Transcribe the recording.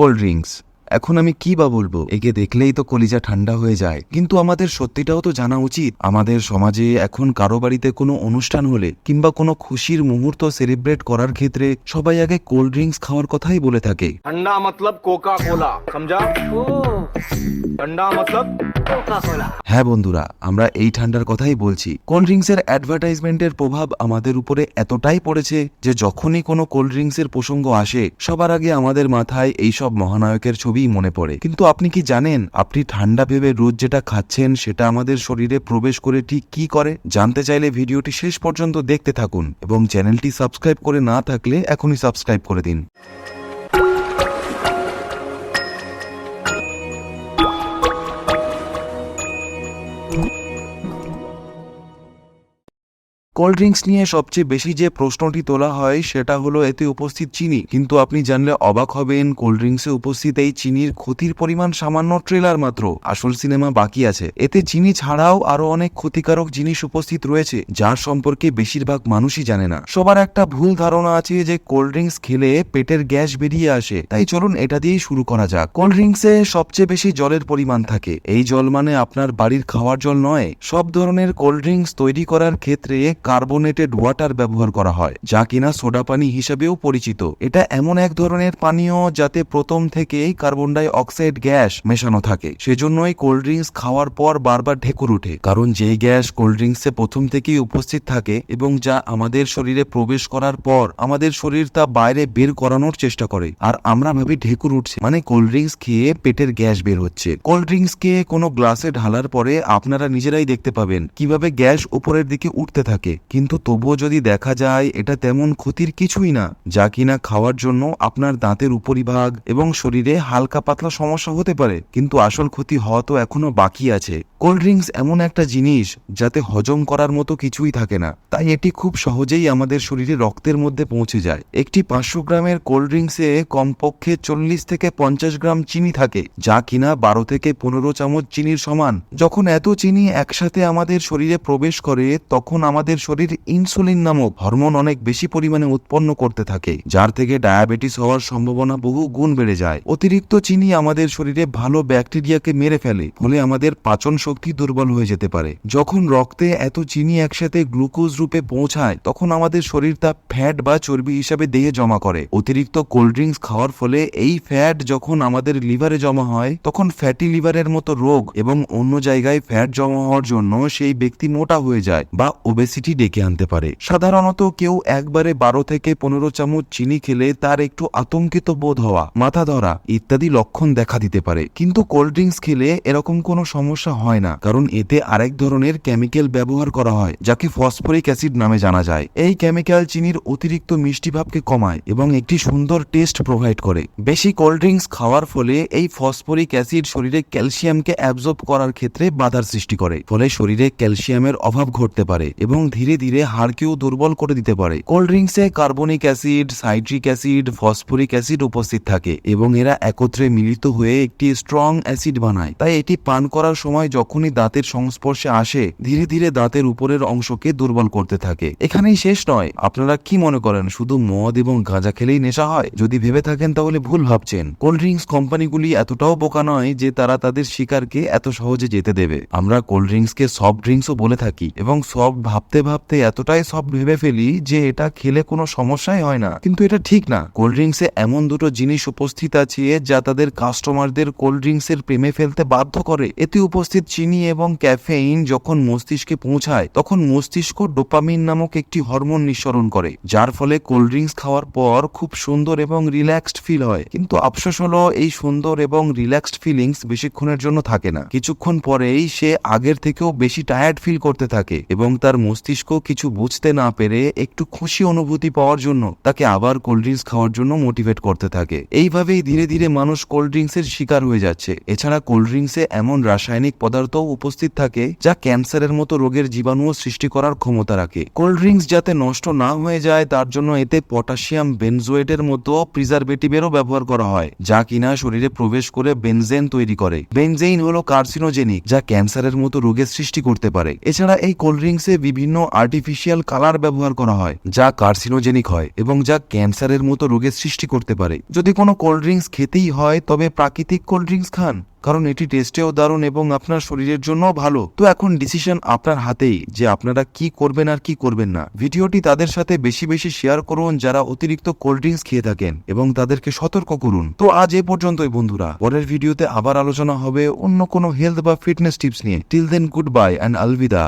Cold drinks এখন আমি কি বা বলব? একে দেখলেই তো কলিজা ঠান্ডা হয়ে যায়। কিন্তু আমাদের সত্যিটাও তো জানা উচিত। আমাদের সমাজে এখন কারও বাড়িতে কোনো অনুষ্ঠান হলে কিংবা কোনো খুশির মুহূর্ত সেলিব্রেট করার ক্ষেত্রে সবাই আগে কোল্ড ড্রিঙ্কস খাওয়ার কথাই বলে থাকে। ঠান্ডা মতলব কোকা কোলা সমঝা ঠান্ডা মতলব হ্যাঁ বন্ধুরা, আমরা এই ঠান্ডার কথাই বলছি। কোল্ড ড্রিঙ্কসের অ্যাডভার্টাইজমেন্টের প্রভাব আমাদের উপরে এতটাই পড়েছে যে যখনই কোনো কোল্ড ড্রিঙ্কসের প্রসঙ্গ আসে, সবার আগে আমাদের মাথায় এই সব মহানায়কের ছবিই মনে পড়ে। কিন্তু আপনি কি জানেন, আপনি ঠান্ডা ভেবে রোজ যেটা খাচ্ছেন, সেটা আমাদের শরীরে প্রবেশ করে ঠিক কি করে? জানতে চাইলে ভিডিওটি শেষ পর্যন্ত দেখতে থাকুন এবং চ্যানেলটি সাবস্ক্রাইব করে না থাকলে এখনই সাবস্ক্রাইব করে দিন। কোল্ড ড্রিঙ্কস নিয়ে সবচেয়ে বেশি যে প্রশ্নটি তোলা হয়, সেটা হলো, এতে উপস্থিত চিনি। কিন্তু আপনি জানলে অবাক হবেন কোল্ড ড্রিঙ্কসে উপস্থিত এই চিনির ক্ষতির পরিমাণ সামান্য ট্রেলার মাত্র। আসল সিনেমা বাকি আছে। এতে চিনি ছাড়াও আরও অনেক ক্ষতিকারক জিনিস উপস্থিত রয়েছে, যার সম্পর্কে বেশিরভাগ মানুষই জানে না। সবার একটা ভুল ধারণা আছে যে কোল্ড ড্রিঙ্কস খেলে পেটের গ্যাস বেরিয়ে আসে। তাই চলুন এটা দিয়েই শুরু করা যাক। কোল্ড ড্রিঙ্কসে সবচেয়ে বেশি জলের পরিমাণ থাকে। এই জল মানে আপনার বাড়ির খাওয়ার জল নয়। সব ধরনের কোল্ড ড্রিঙ্কস তৈরি করার ক্ষেত্রে কার্বোনেটেড ওয়াটার ব্যবহার করা হয়, যা কিনা সোডা পানি হিসেবেও পরিচিত। এটা এমন এক ধরনের পানীয় যাতে প্রথম থেকেই কার্বন ডাই অক্সাইড গ্যাস মেশানো থাকে। সেজন্যই কোল্ড ড্রিঙ্কস খাওয়ার পর বারবার ঢেকুর ওঠে, কারণ যেই গ্যাস কোল্ড ড্রিঙ্কসে প্রথম থেকেই উপস্থিত থাকে এবং যা আমাদের শরীরে প্রবেশ করার পর আমাদের শরীর তা বাইরে বের করানোর চেষ্টা করে। আর আমরা ভাবি ঢেকুর উঠছে মানে কোল্ড ড্রিঙ্কস খেয়ে পেটের গ্যাস বের হচ্ছে। কোল্ড ড্রিঙ্কস কে কোনো গ্লাসে ঢালার পরে আপনারা নিজেরাই দেখতে পাবেন কীভাবে গ্যাস উপরের দিকে উঠতে থাকে। কিন্তু তবুও যদি দেখা যায়, এটা তেমন ক্ষতির কিছুই না, যা কিনা খাওয়ার জন্য আপনার দাঁতের উপরিভাগ এবং শরীরে হালকা পাতলা সমস্যা হতে পারে। কিন্তু আসল ক্ষতি হওয়া তো এখনও বাকি আছে। কোল্ড ড্রিঙ্কস এমন একটা জিনিস, যাতে হজম করার মতো কিছুই থাকে না। তাই এটি খুব সহজেই আমাদের শরীরে রক্তের মধ্যে পৌঁছে যায়। একটি পাঁচশো গ্রামের কোল্ড ড্রিঙ্কসে কমপক্ষে চল্লিশ থেকে পঞ্চাশ গ্রাম চিনি থাকে, যা কিনা বারো থেকে পনেরো চামচ চিনির সমান। যখন এত চিনি একসাথে আমাদের শরীরে প্রবেশ করে, তখন আমাদের শরীর ইনসুলিন নামক হরমোন অনেক বেশি পরিমাণে উৎপন্ন করতে থাকে, যার থেকে ডায়াবেটিস হওয়ার সম্ভাবনা বহু গুণ বেড়ে যায়। অতিরিক্ত চিনি আমাদের শরীরে ভালো ব্যাকটেরিয়াকে মেরে ফেলে, ফলে আমাদের পাচন শক্তি দুর্বল হয়ে যেতে পারে। যখন রক্তে এত চিনি একসাথে গ্লুকোজ রূপে পৌঁছায়, তখন আমাদের শরীর তা ফ্যাট বা চর্বি হিসাবে দেহে জমা করে। অতিরিক্ত কোল্ড ড্রিঙ্কস খাওয়ার ফলে এই ফ্যাট যখন আমাদের লিভারে জমা হয়, তখন ফ্যাটি লিভারের মতো রোগ এবং অন্য জায়গায় ফ্যাট জমা হওয়ার জন্য সেই ব্যক্তি মোটা হয়ে যায় বা ওবেসিটি ডেকে আনতে পারে। সাধারণত কেউ একবারে বারো থেকে পনেরো চামচ চিনি খেলে তার একটু আতঙ্কিত বোধ হওয়া, মাথা ধরা ইত্যাদি লক্ষণ দেখা দিতে পারে। কিন্তু কোল্ড ড্রিঙ্কস খেলে এরকম কোনো সমস্যা হয় না, কারণ এতে আরেক ধরনের কেমিক্যাল ব্যবহার করা হয়, যাকে ফসফরিক অ্যাসিড নামে জানা যায়। এই কেমিক্যাল চিনির অতিরিক্ত মিষ্টি ভাবকে কমায় এবং একটি সুন্দর টেস্ট প্রোভাইড করে। বেশি কোল্ড ড্রিঙ্কস খাওয়ার ফলে এই ফসফরিক অ্যাসিড শরীরে ক্যালসিয়ামকে অ্যাবজর্ব করার ক্ষেত্রে বাধার সৃষ্টি করে, ফলে শরীরে ক্যালসিয়ামের অভাব ঘটতে পারে এবং ধীরে ধীরে হাড়কেও দুর্বল করে দিতে পারে। Cold ড্রিঙ্কসে carbonic acid, citric acid, phosphoric acid উপস্থিত থাকে এবং এরা একত্রে মিলিত হয়ে একটি স্ট্রং অ্যাসিড বানায়। তাই এটি পান করার সময় যখনই দাঁতের সংস্পর্শে আসে, ধীরে ধীরে দাঁতের উপরের অংশকে দুর্বল করতে থাকে। এখানেই শেষ নয়। আপনারা কি মনে করেন, শুধু মদ এবং গাঁজা খেলেই নেশা হয়? যদি ভেবে থাকেন তাহলে ভুল ভাবছেন। কোল্ড ড্রিঙ্কস কোম্পানিগুলি এতটাও বোকা নয় যে তারা তাদের শিকারকে এত সহজে যেতে দেবে। আমরা কোল্ড ড্রিঙ্কসকে সফট ড্রিঙ্কসও বলে থাকি এবং সফট ভাবতে ভাবতে এতটাই সফট ভেবে ফেলি যে এটা খেলে কোনো সমস্যাই হয় না। কিন্তু এটা ঠিক না। কোল্ড ড্রিঙ্কসে এমন দুটো জিনিস উপস্থিত আছে যা তাদের কাস্টমারদের কোল্ড ড্রিঙ্কসের প্রেমে ফেলতে বাধ্য করে। এতে উপস্থিত চিনি এবং ক্যাফেইন যখন মস্তিষ্কে পৌঁছায়, তখন মস্তিষ্ক ডোপামিন নামক একটি হরমোন নিঃসরণ করে, যার ফলে কোল্ড ড্রিঙ্কস খাওয়ার পর খুব সুন্দর এবং রিল্যাক্সড ফিল হয়। কিন্তু আফসোস হলো, এই সুন্দর এবং রিল্যাক্সড ফিলিংস বেশিক্ষণের জন্য থাকে না। কিছুক্ষণ পরেই সে আগের থেকেও বেশি টায়ার্ড ফিল করতে থাকে এবং তার মস্তিষ্ক কিছু বুঝতে না পেরে একটু খুশি অনুভূতি পাওয়ার জন্য তাকে আবার কোল্ড ড্রিঙ্কস খাওয়ার জন্য মোটিভেট করতে থাকে। এইভাবেই ধীরে ধীরে মানুষ কোল্ড ড্রিঙ্কসের শিকার হয়ে যাচ্ছে। এছাড়া কোল্ড ড্রিঙ্কসে এমন রাসায়নিক পদার্থ উপস্থিত থাকে যা ক্যান্সারের মতো রোগের জীবাণুও সৃষ্টি করার ক্ষমতা রাখে। কোল্ড ড্রিঙ্কস যাতে নষ্ট না হয়ে যায়, তার জন্য এতে পটাশিয়াম বেনজোয়েটের মতো প্রিজারভেটিভেরও ব্যবহার করা হয়, যা কিনা শরীরে প্রবেশ করে বেনজেন তৈরি করে। বেনজেইন হলো কার্সিনোজেনিক যা ক্যান্সারের মতো রোগের সৃষ্টি করতে পারে। এছাড়া এই কোল্ড ড্রিঙ্কসে বিভিন্ন আর্টিফিশিয়াল কালার ব্যবহার করা হয়, যা কার্সিনোজেনিক হয় এবং যা ক্যান্সারের মতো রোগের সৃষ্টি করতে পারে। যদি কোনো কোল্ড ড্রিঙ্কস খেতেই হয়, তবে প্রাকৃতিক কোল্ড ড্রিঙ্কস খান, কারণ এটি টেস্টেও দারুণ এবং আপনার শরীরের জন্য ভালো। তো এখন ডিসিশন আপনার হাতেই যে আপনারা কি করবেন আর কি করবেন না। ভিডিওটি তাদের সাথে বেশি বেশি শেয়ার করুন যারা অতিরিক্ত কোল্ড ড্রিঙ্কস খেয়ে থাকেন এবং তাদেরকে সতর্ক করুন। তো আজ এ পর্যন্তই বন্ধুরা। পরের ভিডিওতে আবার আলোচনা হবে অন্য কোনো হেলথ বা ফিটনেস টিপস নিয়ে। Till then good bye and Alvida